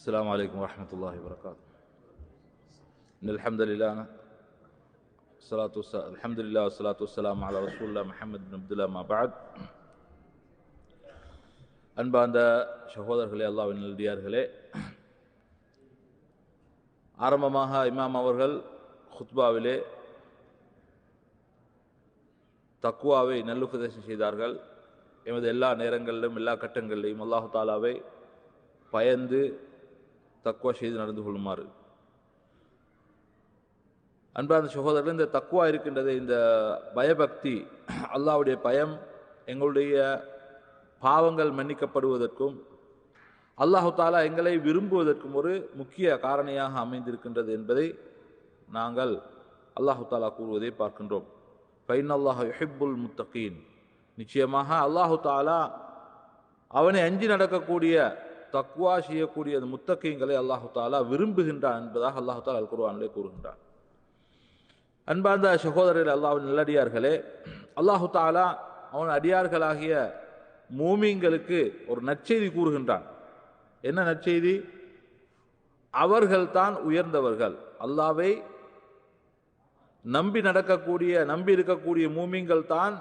السلام عليكم ورحمة الله وبركاته إن الحمد لله الصلاة والسلام الحمد لله والصلاة والسلام على رسول الله محمد بن عبد الله ما بعد அன்பார்ந்த சகோதரர்களே அல்லாவின் நல்லடியார்களே ஆரம்பமாக இமாம் அவர்கள் ஹுத்பாவிலே தக்குவாவை நல்லுபதேசம் செய்தார்கள் எமது எல்லா நேரங்களிலும் எல்லா கட்டங்களிலும் அல்லாஹு தாலாவை பயந்து தக்குவா செய்து நடந்து கொள்ளுமாறு. அன்பார்ந்த சகோதரர்கள் இந்த தக்குவா இருக்கின்றது இந்த பயபக்தி அல்லாஹ்வுடைய பயம் எங்களுடைய பாவங்கள் மன்னிக்கப்படுவதற்கும் அல்லாஹு தாலா எங்களை விரும்புவதற்கும் ஒரு முக்கிய காரணியாக அமைந்திருக்கின்றது என்பதை நாங்கள் அல்லாஹு தாலா கூறுவதை பார்க்கின்றோம். பைன் அல்லாஹ் ஹிப்புல் முத்தகீன். நிச்சயமாக அல்லாஹு தாலா அவனை அஞ்சி நடக்கக்கூடிய தக்குவா செய்யக்கூடிய அந்த அல்லாஹு தாலா விரும்புகின்றான் என்பதாக அல்லாஹு தாலா அல் குர்ஆனிலே கூறுகின்றான். அன்பார்ந்த சகோதரர் அல்லாஹின் நல்லடியார்களே அல்லாஹு தாலா அவன் அடியார்களாகிய மூமிங்களுக்கு ஒரு நற்செய்தி கூறுகின்றான். என்ன நற்செய்தி? அவர்கள்தான் உயர்ந்தவர்கள். அல்லாவை நம்பி நடக்கக்கூடிய நம்பி இருக்கக்கூடிய மூமிங்கள் தான்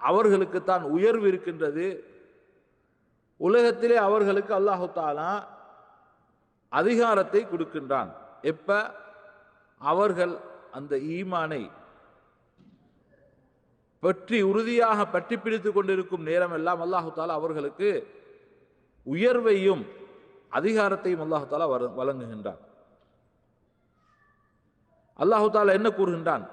அவர்களுக்குத்தான் உயர்வு இருக்கின்றது. உலகத்திலே அவர்களுக்கு அல்லாஹு தாலா அதிகாரத்தை கொடுக்கின்றான். எப்ப? அவர்கள் அந்த ஈமானை பற்றி உறுதியாக பற்றி பிடித்துக் கொண்டிருக்கும் நேரம் எல்லாம் அல்லாஹு தாலா அவர்களுக்கு உயர்வையும் அதிகாரத்தையும் அல்லாஹு தாலா வழங்குகின்றான். அல்லாஹு தாலா என்ன கூறுகின்றான்?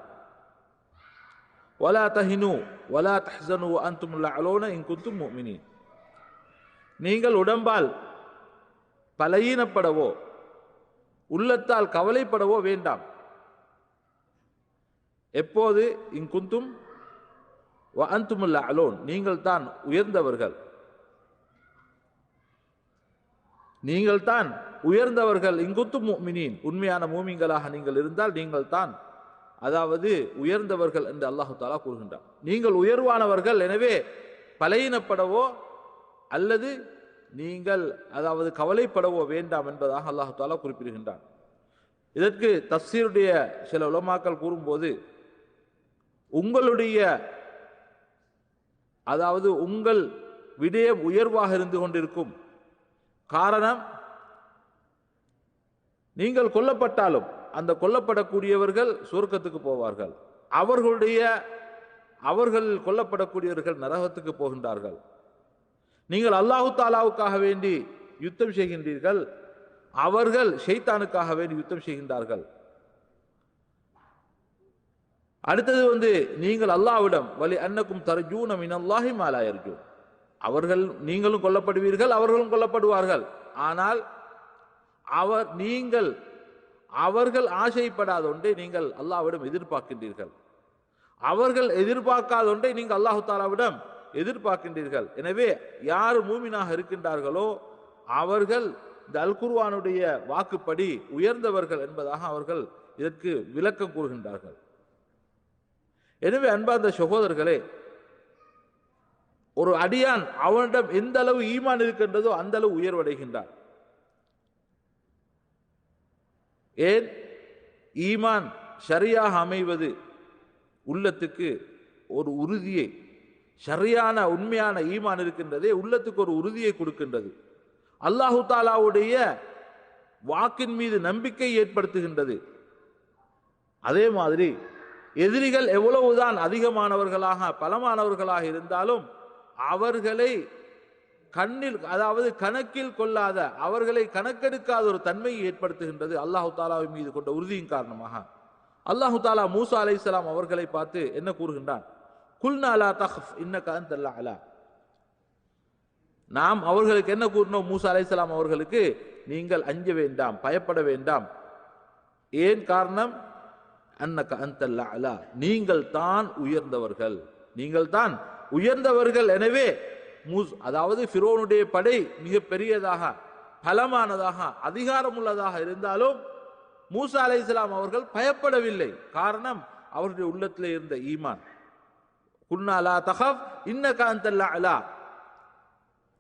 வலா தஹினு تحزنوا தஹ்சனு அந்தும் அலோன كنتم مؤمنين நீங்கள் உடம்பால் பலகீனப்படவோ உள்ளத்தால் கவலைப்படவோ வேண்டாம். எப்போது? இங்குந்தும் அந்துமுல்ல அலோன். நீங்கள் தான் உயர்ந்தவர்கள். நீங்கள் தான் உயர்ந்தவர்கள். இங்குத்து மினின் உண்மையான மூமிங்களாக நீங்கள் இருந்தால் நீங்கள் தான் அதாவது உயர்ந்தவர்கள் என்று அல்லாஹு தாலா கூறுகின்றார் நீங்கள் உயர்வானவர்கள் எனவே பலையினப்படவோ அல்லது நீங்கள் அதாவது கவலைப்படவோ வேண்டாம் என்பதாக அல்லாஹு தாலா குறிப்பிடுகின்றான். இதற்கு தப்சீருடைய சில உலமாக்கள் கூறும்போது உங்களுடைய அதாவது உங்கள் விடயம் உயர்வாக இருந்து கொண்டிருக்கும் காரணம் நீங்கள் கொல்லப்பட்டாலும் அந்த கொல்லப்படக்கூடியவர்கள் சுருக்கத்துக்கு போவார்கள். அவர்களுடைய அவர்கள் கொல்லப்படக்கூடியவர்கள் நரகத்துக்கு போகின்றார்கள். நீங்கள் அல்லாஹு தாலாவுக்காக வேண்டி யுத்தம் செய்கின்றீர்கள். அவர்கள் ஷெய்தானுக்காக வேண்டி யுத்தம் செய்கின்றார்கள். அடுத்தது வந்து நீங்கள் அல்லாவிடம் வலி அன்னக்கும் தர்ஜூன மினல்லாஹி மாலா அவர்கள் நீங்களும் கொல்லப்படுவீர்கள் அவர்களும் கொல்லப்படுவார்கள். ஆனால் அவர் நீங்கள் அவர்கள் ஆசைப்படாத ஒன்றை நீங்கள் அல்லாவிடம் எதிர்பார்க்கின்றீர்கள். அவர்கள் எதிர்பார்க்காத ஒன்றை நீங்கள் அல்லாஹு தாலாவிடம் எதிர்பார்க்கின்றீர்கள். எனவே யார் மூமினாக இருக்கின்றார்களோ அவர்கள் இந்த அல் குர்வானுடைய வாக்குப்படி உயர்ந்தவர்கள் என்பதாக அவர்கள் இதற்கு விளக்கம் கூறுகின்றார்கள். எனவே அன்பார்ந்த சகோதரர்களே ஒரு அடியான் அவனிடம் எந்த அளவு ஈமான் இருக்கின்றதோ அந்த அளவு உயர்வடைகின்றான். ஏன்? ஈமான் சரியாக அமைவது உள்ளத்துக்கு ஒரு உறுதியை சரியான உண்மையான ஈமான் இருக்கின்றதே உள்ளத்துக்கு ஒரு உறுதியை கொடுக்கின்றது. அல்லாஹு தாலாவுடைய வாக்கின் மீது நம்பிக்கை ஏற்படுத்துகின்றது. அதே மாதிரி எதிரிகள் எவ்வளவுதான் அதிகமானவர்களாக பலமானவர்களாக இருந்தாலும் அவர்களை கண்ணில் அதாவது கணக்கில் கொள்ளாத அவர்களை கணக்கெடுக்காத ஒரு தன்மையை ஏற்படுத்துகின்றது அல்லாஹு தாலாவின் மீது கொண்ட உறுதியின் காரணமாக. அல்லாஹு தாலா மூசா அலை அவர்களை பார்த்து என்ன கூறுகின்றான்? குல்நாலா தஹ் இன்ன கந்தல்லா அலா நாம் அவர்களுக்கு என்ன கூறினோம் மூசா அலைசலாம் அவர்களுக்கு நீங்கள் அஞ்ச வேண்டாம் பயப்பட வேண்டாம். ஏன் காரணம்? அன்னக அந்தல்லா அலா நீங்கள் தான் உயர்ந்தவர்கள். நீங்கள் தான் உயர்ந்தவர்கள். எனவே மூஸ் அதாவது ஃபிரோனுடைய படை மிக பெரியதாக பலமானதாக அதிகாரம் உள்ளதாக இருந்தாலும் மூசா அலை இஸ்லாம் அவர்கள் பயப்படவில்லை. காரணம் அவருடைய உள்ளத்தில் இருந்த ஈமான். குன்னாலா தகவ் இன்ன காந்தல்லா அலா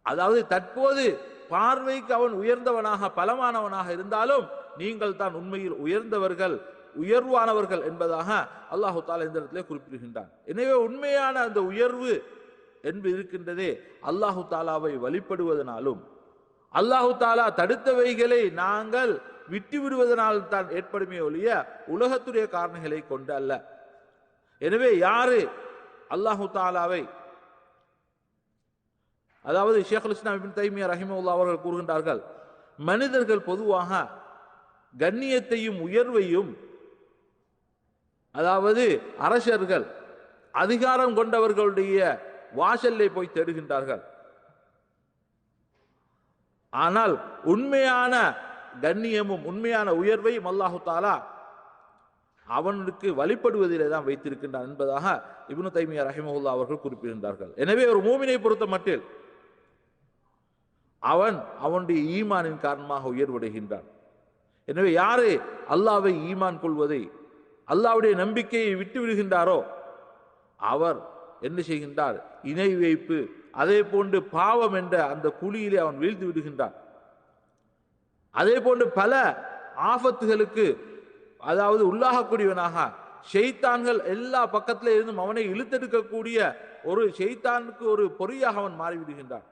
அதாவது தற்போது பார்வைக்கு அவன் உயர்ந்தவனாக பலமானவனாக இருந்தாலும் நீங்கள் தான் உண்மையில் உயர்ந்தவர்கள் உயர்வானவர்கள் என்பதாக அல்லாஹு தாலா இந்த இடத்திலே குறிப்பிடுகின்றான். எனவே உண்மையான அந்த உயர்வு என்பது இருக்கின்றதே அல்லாஹு தாலாவை வழிபடுவதனாலும் அல்லாஹு தாலா தடுத்தவைகளை நாங்கள் விட்டு விடுவதனால் தான் ஏற்படுமே ஒழிய உலகத்துடைய காரணங்களை கொண்டு அல்ல. எனவே யாரு அல்லாஹு தாலாவை. அதாவது ஷேகுல் இஸ்லாம் இபின் தைமியா ரஹிமவுல்லா அவர்கள் கூறுகின்றார்கள் மனிதர்கள் பொதுவாக கண்ணியத்தையும் உயர்வையும் அதாவது அரசர்கள் அதிகாரம் கொண்டவர்களுடைய வாசல்லை போய் தேடுகின்றார்கள். ஆனால் உண்மையான கண்ணியமும் உண்மையான உயர்வையும் அல்லாஹு தாலா அவனுக்கு வழிபடுவதிலே தான் வைத்திருக்கின்றான் என்பதாக இப்னு தைமியா ரஹிமவுல்லா அவர்கள் குறிப்பிடுகின்றார்கள். எனவே ஒரு மூமினை பொறுத்த மட்டில் அவன் அவனுடைய ஈமானின் காரணமாக உயர்வடைகின்றான். எனவே யாரு அல்லாவை ஈமான் கொள்வதை அல்லாவுடைய நம்பிக்கையை விட்டு விடுகின்றாரோ அவர் என்ன செய்கின்றார்? இணை வைப்பு அதே போன்று பாவம் என்ற அந்த குழியிலே அவன் வீழ்ந்து விடுகின்றான். அதே போன்று பல ஆபத்துகளுக்கு அதாவது உள்ளாகக்கூடியவனாக. ஷெய்தான்கள் எல்லா பக்கத்துல இருந்தும் அவனை இழுத்தெடுக்கக்கூடிய ஒரு ஷெய்தானுக்கு ஒரு பொறியாக அவன் மாறிவிடுகின்றான்.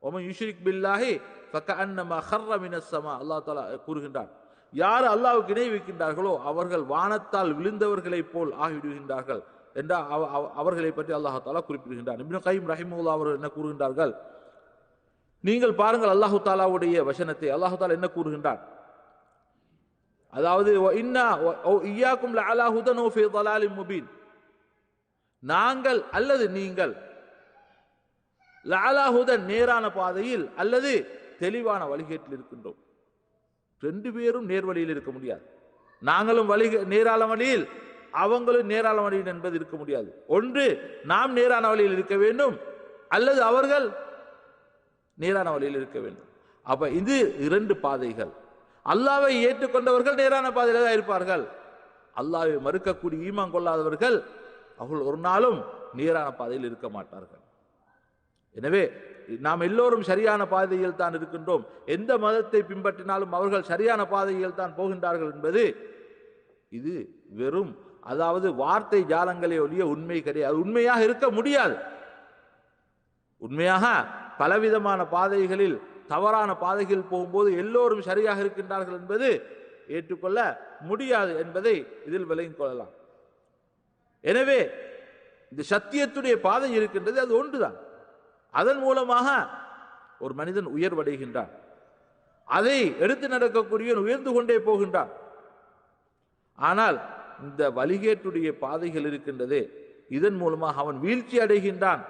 ஒமன் யுஷ்ரிக் பில்லாஹி ஃபக்கஅன்னமா ஹர்ர மினஸ் அல்லாஹ் கூறுகின்றான். யார் அல்லாவுக்கு இணை வைக்கின்றார்களோ அவர்கள் வானத்தால் விழுந்தவர்களைப் போல் ஆகிவிடுகின்றார்கள் என்ற அவ- அவ- அவர்களை பற்றி அல்லாஹ் தாலா இப்னு கைம் ரஹிமுல்லா அவர்கள் என்ன கூறுகின்றார்கள்? நீங்கள் பாருங்கள் அல்லாஹு தாலாவுடைய வசனத்தை. அல்லாஹு தாலா என்ன கூறுகின்றான்? அதாவது இன்னா இயாக்கும் அலாஹுதனோ ஃபி தலாலி முபீன். நாங்கள் அல்லது நீங்கள் லாலாஹுதன் நேரான பாதையில் அல்லது தெளிவான வழிகேட்டில் இருக்கின்றோம். ரெண்டு பேரும் நேர்வழியில் இருக்க முடியாது. நாங்களும் வழி நேரான வழியில் அவங்களும் நேரான வழியில் என்பது இருக்க முடியாது. ஒன்று நாம் நேரான வழியில் இருக்க வேண்டும் அல்லது அவர்கள் நேரான வழியில் இருக்க வேண்டும். அப்ப இது இரண்டு பாதைகள். அல்லாவை ஏற்றுக்கொண்டவர்கள் நேரான பாதையில தான் இருப்பார்கள். அல்லாவை மறுக்கக்கூடிய ஈமான் கொள்ளாதவர்கள் அவர்கள் ஒரு நாளும் நேரான பாதையில் இருக்க மாட்டார்கள். எனவே நாம் எல்லோரும் சரியான பாதையில் தான் இருக்கின்றோம். எந்த மதத்தை பின்பற்றினாலும் அவர்கள் சரியான பாதையில் தான் போகின்றார்கள் என்பது இது வெறும் அதாவது வார்த்தை ஜாலங்களே ஒழிய உண்மை கிடையாது. உண்மையாக இருக்க முடியாது. உண்மையாக பலவிதமான பாதைகளில் தவறான பாதைகளில் போகும்போது எல்லோரும் சரியாக இருக்கின்றார்கள் என்பது ஏற்றுக்கொள்ள முடியாது என்பதை இதில் விளங்கிக் கொள்ளலாம். எனவே இந்த சத்தியத்துடைய பாதை இருக்கின்றது அது ஒன்றுதான். அதன் மூலமாக ஒரு மனிதன் உயர்வடைகின்றான். அதை எடுத்து நடக்கக்கூடியவன் உயர்ந்து கொண்டே போகின்றான். ஆனால் இந்த வழிகேட்டுடைய பாதைகள் இருக்கின்றது. இதன் மூலமாக அவன் வீழ்ச்சி அடைகின்றான்.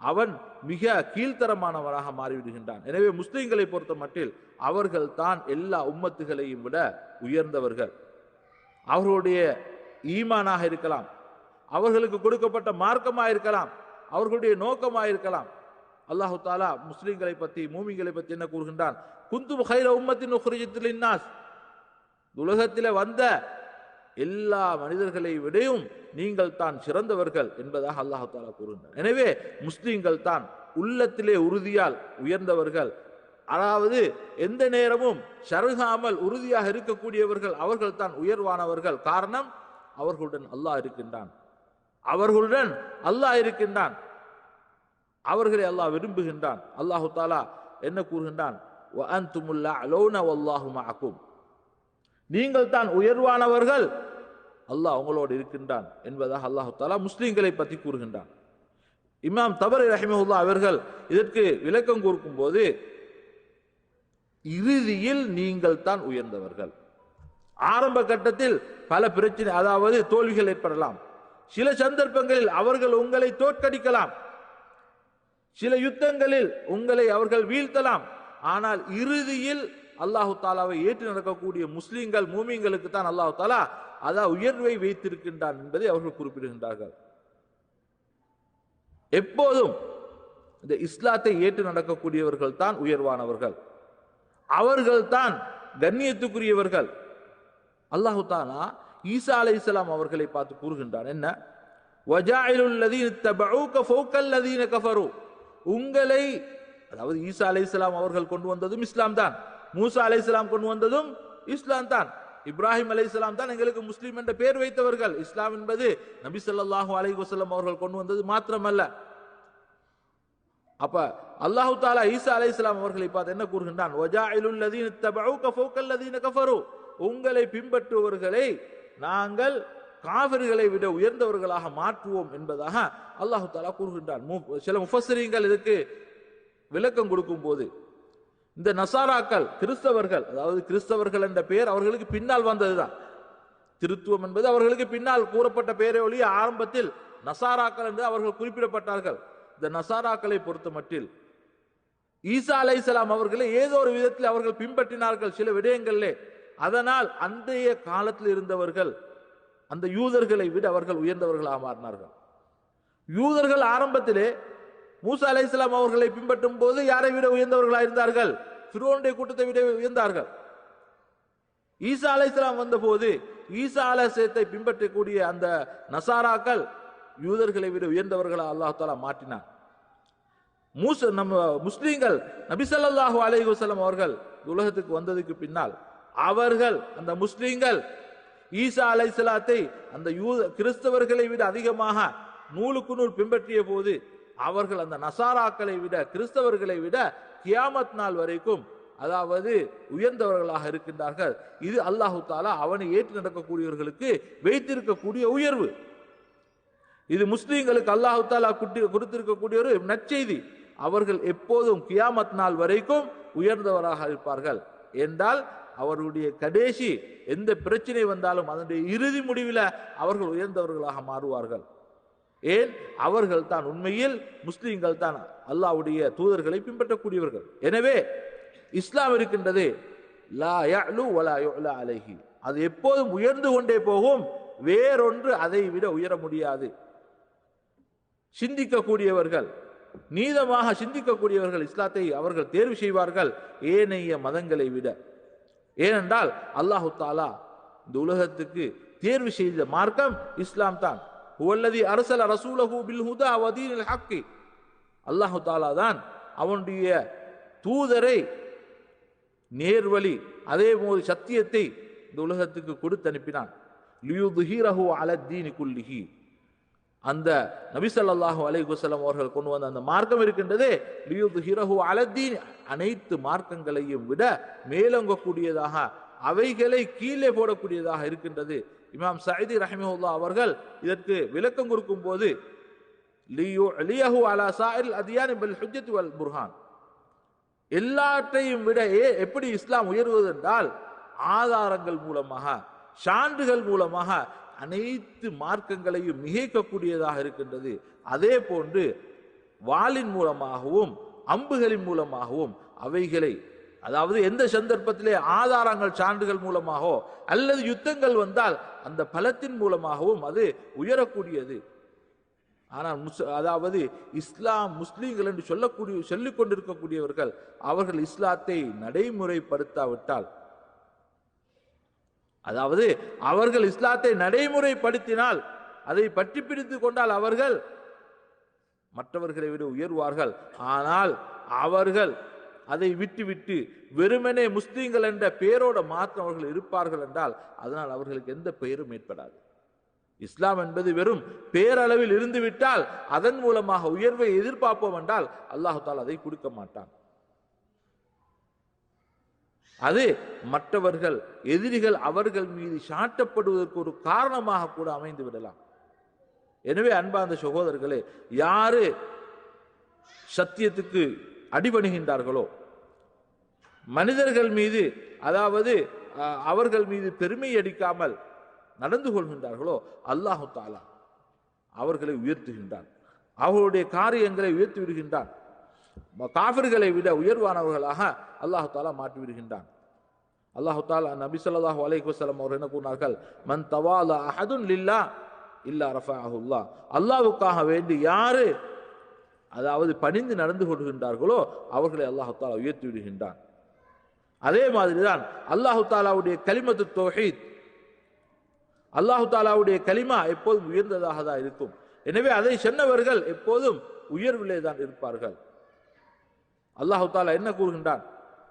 அவன் மிக கீழ்த்தரமானவனாக மாறிவிடுகின்றான். எனவே முஸ்லிம்களை பொறுத்த மட்டில் அவர்கள் தான் எல்லா உம்மத்துகளையும் விட உயர்ந்தவர்கள். அவர்களுடைய ஈமானாக இருக்கலாம் அவர்களுக்கு கொடுக்கப்பட்ட மார்க்கமாக இருக்கலாம் அவர்களுடைய நோக்கமாக இருக்கலாம். அல்லாஹு தாலா முஸ்லீம்களை பற்றி மூமிங்களை பற்றி என்ன கூறுகின்றான்? குந்து ஹைர உம்மத்தின் உஹ்ரிஜத்தில் இன்னாஸ் உலகத்தில் வந்த எல்லா மனிதர்களை விடையும் நீங்கள் தான் சிறந்தவர்கள் என்பதாக அல்லாஹு தாலா கூறுகிறார் எனவே முஸ்லீம்கள் தான் உள்ளத்திலே உறுதியால் உயர்ந்தவர்கள். அதாவது எந்த நேரமும் சருகாமல் உறுதியாக இருக்கக்கூடியவர்கள் அவர்கள் தான் உயர்வானவர்கள். காரணம் அவர்களுடன் அல்லாஹ் இருக்கின்றான். அவர்களுடன் அல்லாஹ் இருக்கின்றான். அவர்களை அல்லாஹ் விரும்புகின்றான். அல்லாஹு தாலா என்ன கூறுகின்றான்? நீங்கள் தான் உயர்வானவர்கள் அல்லாஹ் அவங்களோடு இருக்கின்றான் என்பதாக அல்லாஹு தாலா முஸ்லீம்களை பற்றி கூறுகின்றான். இமாம் தபரி ரஹிமஹுல்லா அவர்கள் இதற்கு விளக்கம் கொடுக்கும் போது இறுதியில் நீங்கள் தான் உயர்ந்தவர்கள். ஆரம்ப கட்டத்தில் பல பிரச்சனை அதாவது தோல்விகள் ஏற்படலாம். சில சந்தர்ப்பங்களில் அவர்கள் உங்களை தோற்கடிக்கலாம். சில யுத்தங்களில் உங்களை அவர்கள் வீழ்த்தலாம். ஆனால் இறுதியில் அல்லாஹு தாலாவை ஏற்று நடக்கக்கூடிய முஸ்லீம்கள் மூமிங்களுக்கு தான் அல்லாஹு தாலா அதான் உயர்வை வைத்திருக்கின்றான் என்பதை அவர்கள் குறிப்பிடுகின்றார்கள். எப்போதும் இந்த இஸ்லாத்தை ஏற்று நடக்கக்கூடியவர்கள் தான் உயர்வானவர்கள். அவர்கள் தான் கண்ணியத்துக்குரியவர்கள். அல்லாஹு தானா ஈசா அலைஹிஸ்ஸலாம் அவர்களை பார்த்து கூறுகின்றான் என்ன? கஃபரு. உங்களை அதாவது ஈசா அலைஹிஸ்ஸலாம் அவர்கள் கொண்டு வந்ததும் இஸ்லாம் தான். மூசா அலை இஸ்லாம் கொண்டு வந்ததும் இஸ்லாம் தான். இப்ராஹிம் அலைஹிஸ்ஸலாம் தான் எங்களுக்கு முஸ்லீம் என்ற பெயர் வைத்தவர்கள். இஸ்லாம் என்பது நபி சொல்லாஹு அலைஹி வஸல்லம் அவர்கள் கொண்டு வந்தது மாத்திரமல்ல. அப்ப அல்லாஹு தாலா ஈசா அலைஹிஸ்ஸலாம் அவர்களை பார்த்து என்ன கூறுகின்றான்? உங்களை பின்பற்றுபவர்களை நாங்கள் காவிர்களை விட உயர்ந்தவர்களாக மாற்றுவோம் என்பதாக அல்லாஹு தாலா கூறுகின்றான். சில முஃபசரிங்கள் இதுக்கு விளக்கம் கொடுக்கும் போது இந்த நசாராக்கள் கிறிஸ்தவர்கள் அதாவது கிறிஸ்தவர்கள் என்ற பெயர் அவர்களுக்கு பின்னால் வந்ததுதான். திருத்துவம் என்பது அவர்களுக்கு பின்னால் கூறப்பட்ட பெயரை ஒழிய ஆரம்பத்தில் நசாராக்கள் என்று அவர்கள் குறிப்பிடப்பட்டார்கள். இந்த நசாராக்களை பொறுத்த மட்டில் ஈசா அலைஹிஸ்ஸலாம் அவர்களை ஏதோ ஒரு விதத்தில் அவர்கள் பின்பற்றினார்கள் சில விடயங்களிலே. அதனால் அன்றைய காலத்தில் இருந்தவர்கள் அந்த யூதர்களை விட அவர்கள் உயர்ந்தவர்களாக மாறினார்கள். யூதர்கள் ஆரம்பத்திலே மூசா அலைஹிஸ்ஸலாம் அவர்களை பின்பற்றும் போது யாரை விட உயர்ந்தவர்களாக இருந்தார்கள்? சிறுவனுடைய கூட்டத்தை விட உயர்ந்தார்கள். ஈசா அலைஹிஸ்ஸலாம் வந்தபோது ஈசா அலசத்தை பின்பற்றக்கூடிய அந்த நசாராக்கள் யூதர்களை விட உயர்ந்தவர்களா அல்லாஹ் தாலா மாற்றினார் மூச நம்ம முஸ்லீம்கள் நபிசல்லாஹு ஸல்லல்லாஹு அலைஹி அவர்கள் உலகத்துக்கு வந்ததுக்கு பின்னால் அவர்கள் அந்த முஸ்லீம்கள் ஈசா அலைஹிஸ்ஸலாத்தை அந்த யூத கிறிஸ்தவர்களை விட அதிகமாக நூலுக்கு நூல் பின்பற்றிய போது அவர்கள் அந்த நசாராக்களை விட கிறிஸ்தவர்களை விட கியாமத் நாள் வரைக்கும் அதாவது உயர்ந்தவர்களாக இருக்கின்றார்கள். இது அல்லாஹு தாலா அவனை ஏற்று நடக்கக்கூடியவர்களுக்கு வைத்திருக்கக்கூடிய உயர்வு. இது முஸ்லீம்களுக்கு அல்லாஹு தாலா குட்டி கொடுத்திருக்கக்கூடிய ஒரு நற்செய்தி. அவர்கள் எப்போதும் கியாமத் நாள் வரைக்கும் உயர்ந்தவராக இருப்பார்கள். என்றால் அவருடைய கடைசி எந்த பிரச்சனை வந்தாலும் அதனுடைய இறுதி முடிவில் அவர்கள் உயர்ந்தவர்களாக மாறுவார்கள். ஏன்? அவர்கள் தான் உண்மையில் முஸ்லீம்கள் தான் அல்லாஹ்வுடைய தூதர்களை பின்பற்றக்கூடியவர்கள். எனவே இஸ்லாம் இருக்கின்றது. அது எப்போதும் உயர்ந்து கொண்டே போகும். வேறொன்று அதை விட உயர முடியாது. சிந்திக்கக்கூடியவர்கள் நீதமாக சிந்திக்கக்கூடியவர்கள் இஸ்லாத்தை அவர்கள் தேர்வு செய்வார்கள் ஏனைய மதங்களை விட. ஏனென்றால் அல்லாஹு தாலா இந்த உலகத்துக்கு தேர்வு செய்த மார்க்கம் இஸ்லாம் தான் ஹுவல்லதி அரசல ரசூலஹு பில் ஹுதா வதீனில் ஹக்கி அல்லாஹு தாலா தான் அவனுடைய தூதரை நேர்வழி அதே போது சத்தியத்தை இந்த உலகத்துக்கு கொடுத்து அனுப்பினான். லியுதுஹீரஹு அலத்தீனி குல்லிஹி. அந்த நபிசல்லாஹு ஸல்லல்லாஹு அலைஹி அவர்கள் கொண்டு வந்த அந்த மார்க்கம் இருக்கின்றதே லியுதுஹிரஹு அலத்தீன் அனைத்து மார்க்கங்களையும் விட மேலோங்கக்கூடியதாக அவைகளை கீழே போடக்கூடியதாக இருக்கின்றது. இமாம் சயீதி ரஹிமஹுல்லா அவர்கள் இதற்கு விளக்கம் கொடுக்கும் போது புர்ஹான். எல்லாற்றையும் விட எப்படி இஸ்லாம் உயர்வது என்றால் ஆதாரங்கள் மூலமாக சான்றுகள் மூலமாக அனைத்து மார்க்கங்களையும் மிகைக்கக்கூடியதாக இருக்கின்றது. அதே போன்று வாளின் மூலமாகவும் அம்புகளின் மூலமாகவும் அவைகளை அதாவது எந்த சந்தர்ப்பத்திலே ஆதாரங்கள் சான்றுகள் மூலமாகவோ அல்லது யுத்தங்கள் வந்தால் அந்த பலத்தின் மூலமாகவும் அது உயரக்கூடியது. ஆனால் முஸ் அதாவது இஸ்லாம் முஸ்லீம்கள் என்று சொல்லக்கூடிய சொல்லிக் கொண்டிருக்கக்கூடியவர்கள் அவர்கள் இஸ்லாத்தை நடைமுறைப்படுத்தாவிட்டால். அதாவது அவர்கள் இஸ்லாத்தை நடைமுறைப்படுத்தினால் அதை பற்றி பிடித்து கொண்டால் அவர்கள் மற்றவர்களை விட உயர்வார்கள். ஆனால் அவர்கள் அதை விட்டுவிட்டு வெறுமனே முஸ்லீம்கள் என்ற பெயரோட மாற்றம் அவர்கள் இருப்பார்கள் என்றால் அதனால் அவர்களுக்கு எந்த பெயரும் ஏற்படாது. இஸ்லாம் என்பது வெறும் பேரளவில் இருந்து விட்டால் அதன் மூலமாக உயர்வை எதிர்பார்ப்போம் என்றால் அல்லாஹால் அதை கொடுக்க மாட்டான். அது மற்றவர்கள் எதிரிகள் அவர்கள் மீது சாட்டப்படுவதற்கு ஒரு காரணமாக கூட அமைந்து விடலாம். எனவே அன்பார்ந்த சகோதரர்களே யாரு சத்தியத்துக்கு அடிபணிகின்றார்களோ மனிதர்கள் மீது அதாவது அவர்கள் மீது பெருமை அடிக்காமல் நடந்து கொள்கின்றார்களோ அல்லாஹு தாலா அவர்களை உயர்த்துகின்றான். அவர்களுடைய காரியங்களை உயர்த்தி விடுகின்றான். ம- காஃபிர்களை விட உயர்வானவர்களாக அல்லாஹு தாலா மாற்றி விடுகின்றான். அல்லாஹு தாலா நபி சொல்லாஹு அலைஹி வஸல்லம் அவர்கள் என்ன கூறினார்கள்? மன் தவால அஹதுன் லில்லா இல்லா ரஃபஅஹுல்லாஹ் அல்லாவுக்காக வேண்டி யாரு அதாவது பணிந்து நடந்து கொள்கின்றார்களோ அவர்களை அல்லாஹு தாலா உயர்த்தி விடுகின்றான். அதே மாதிரிதான் அல்லாஹு தாலாவுடைய கலிமத்து தௌஹீத் அல்லாஹு தாலாவுடைய கலிமா எப்போதும் உயர்ந்ததாக தான் இருக்கும் எனவே அதை சொன்னவர்கள் எப்போதும் உயர்விலே தான் இருப்பார்கள் அல்லாஹு தாலா என்ன கூறுகின்றான்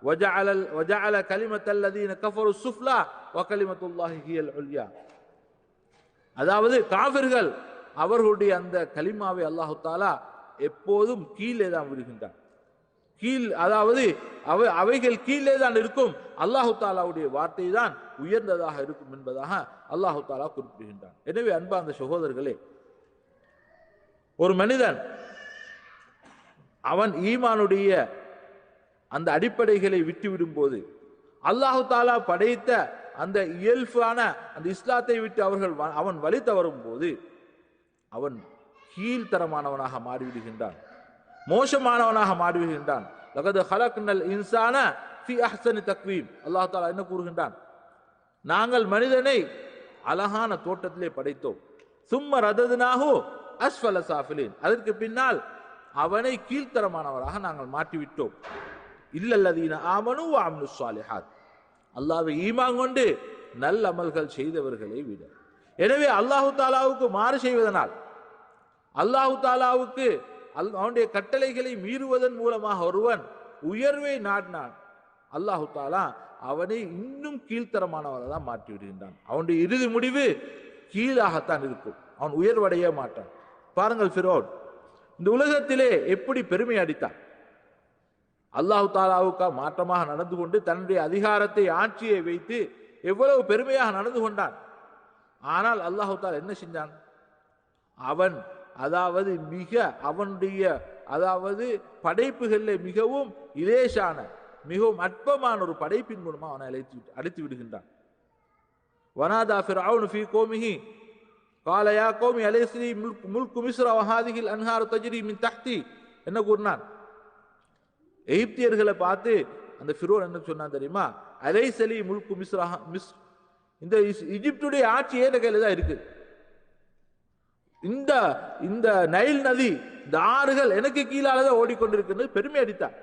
وجعل وجعل كلمة الذين كفروا السفلى وكلمة الله هي العليا அதாவது காபிர்கள் அவர்களுடைய அந்த கலிமாவை அல்லாஹு தாலா எப்போதும் கீழே தான் விடுகின்றான் கீழ் அதாவது அவை அவைகள் கீழே தான் இருக்கும். அல்லாஹு தாலாவுடைய வார்த்தை தான் உயர்ந்ததாக இருக்கும் என்பதாக அல்லாஹு தாலா குறிப்பிடுகின்றான். எனவே அன்பார்ந்த சகோதரர்களே ஒரு மனிதன் அவன் ஈமானுடைய அந்த அடிப்படைகளை விட்டுவிடும் போது அல்லாஹு தாலா படைத்த அந்த இயல்பான அந்த இஸ்லாத்தை விட்டு அவர்கள் வ- அவன் வழி தவறும் போது அவன் கீழ்த்தரமானவனாக மாறிவிடுகின்றான். மோசமானவனாக மாறிவிடுகின்றான். லகது ஹலக்னல் இன்சான ஃபி அஹ்சனி தக்வீம். அல்லாஹ் தாலா என்ன கூறுகின்றான்? நாங்கள் மனிதனை அழகான தோட்டத்திலே படைத்தோம். சும்ம ரததுனாகோ அஸ்வல சாஃபிலின். அதற்கு பின்னால் அவனை கீழ்த்தரமானவராக நாங்கள் மாற்றிவிட்டோம். இல்லல்லதீன ஆமனு ஆம்னு சாலிஹாத் அல்லாவை ஈமான் கொண்டு நல்ல அமல்கள் செய்தவர்களை விட. எனவே அல்லாஹு தாலாவுக்கு மாறு செய்வதனால் அல்லாஹு தாலாவுக்கு அல் அவனுடைய கட்டளைகளை மீறுவதன் மூலமாக ஒருவன் உயர்வை நாடினான். அல்லாஹு தாலா அவனை இன்னும் கீழ்த்தரமானவனை தான் மாற்றி விடுகின்றான். அவனுடைய இறுதி முடிவு கீழாகத்தான் இருக்கும். அவன் உயர்வடைய மாட்டான். பாருங்கள் ஃபிரோன் இந்த உலகத்திலே எப்படி பெருமை அடித்தான்? அல்லாஹு தாலாவுக்கா மாற்றமாக நடந்து கொண்டு தன்னுடைய அதிகாரத்தை ஆட்சியை வைத்து எவ்வளவு பெருமையாக நடந்து கொண்டான். ஆனால் அல்லாஹு தாலா என்ன செஞ்சான்? அவன் அதாவது மிக அவனுடைய அதாவது படைப்புகளில் மிகவும் இலேசான மிகவும் அற்பமான ஒரு படைப்பின் மூலமாக அவனை அழைத்து விட்டு- அடித்து விடுகின்றான் வனாதா ஃபிர்அவுன் ஃபீ கோமிஹி قال يا قوم أليس لي ملك, ملك مصر وهذه الأنهار تجري من تحتي என்ன கூறினான் எகிப்தியர்களை பார்த்து அந்த ஃபிரோன் என்ன சொன்னான் தெரியுமா அலைசலி முல்கு மிஸ்ரா மிஸ் இந்த இஸ்- எகிப்துடைய ஆட்சி ஏன் கையில தான் இருக்கு இந்த இந்த நைல் நதி இந்த ஆறுகள் எனக்கு கீழால தான் பெருமை அடித்தான்.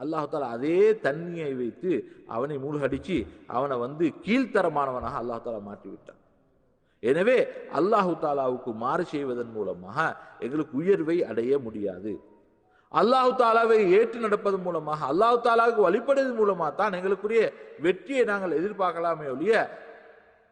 அல்லாஹால தாலா அதே தண்ணியை வைத்து அவனை மூழ்கடிச்சு அவனை வந்து கீழ்த்தரமானவனாக அல்லாஹால தாலா மாற்றி விட்டான் எனவே அல்லாஹு தாலாவுக்கு மாறு செய்வதன் மூலமாக எங்களுக்கு உயர்வை அடைய முடியாது. அல்லாஹு தாலாவை ஏற்று நடப்பதன் மூலமாக அல்லாஹு தாலாவுக்கு வழிபடுவதன் மூலமாக தான் எங்களுக்குரிய வெற்றியை நாங்கள் எதிர்பார்க்கலாமே ஒழிய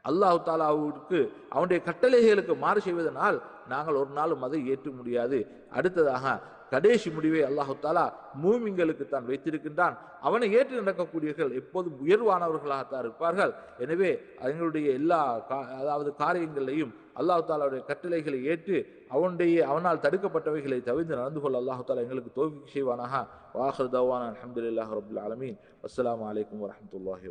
அல்லாஹு தாலாவுக்கு அவனுடைய கட்டளைகளுக்கு மாறு செய்வதனால் நாங்கள் ஒரு நாளும் அதை ஏற்ற முடியாது. அடுத்ததாக கடைசி முடிவை அல்லாஹு தாலா மூமிங்களுக்கு தான் வைத்திருக்கின்றான். அவனை ஏற்று நடக்கக்கூடியவர்கள் எப்போதும் உயர்வானவர்களாகத்தான் இருப்பார்கள். எனவே எங்களுடைய எல்லா கா- அதாவது காரியங்களையும் அல்லாஹு தாலாவுடைய கட்டளைகளை ஏற்று அவனுடைய அவனால் தடுக்கப்பட்டவைகளை தவிர்த்து நடந்து கொள்ள அல்லாஹு தாலா எங்களுக்கு தோல்வி செய்வானாக. வாஹர் தவான் அலமதுல்லாஹ் ரபுல் ஆலமீன். அஸ்லாம் வலைக்கம் வரமத்துல்லாஹி